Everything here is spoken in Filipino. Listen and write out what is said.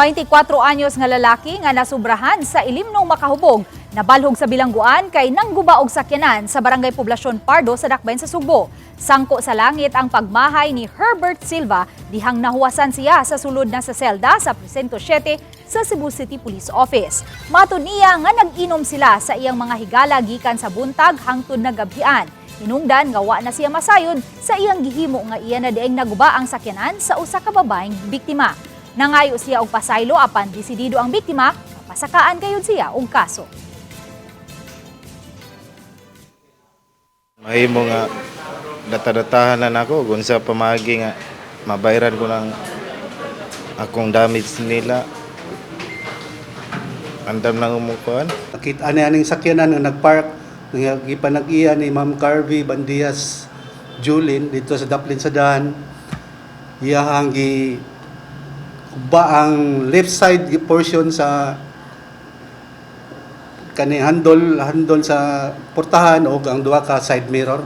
24 anyos nga lalaki nga nasubrahan sa ilimnong makahubog nabalhog sa bilangguan kay nangguba og sakyanan sa Barangay Poblasyon Pardo sa Dakbayn sa Sugbo. Sangko sa langit ang pagmahay ni Herbert Silva dihang nahuwasan siya sa sulod na sa selda sa Presinto 7 sa Cebu City Police Office. Matud niya nga nag-inom sila sa iyang mga higala gikan sa buntag hangtod na gabhian. Hinungdan nga wa na siya masayod sa iyang gihimo nga iya na dieng naguba ang sakyanan sa usa ka babaeng biktima. Nangayo siya og pasaylo apan desidido ang biktima, pasakaan kayod siya og kaso. Mahimo nga data-datahan na nako kung sa pamagi nga mabayaran ko ng akong damage nila. Andam nang umukuan. Nakita ani aning sakyanan nga nagpark nga gipanag-iya ni Ma'am Carvey Bandias Julin dito sa Daplin sa Dahan. Iyahang gi ba ang left side portion sa kani handle handle sa portahan o ang duha ka side mirror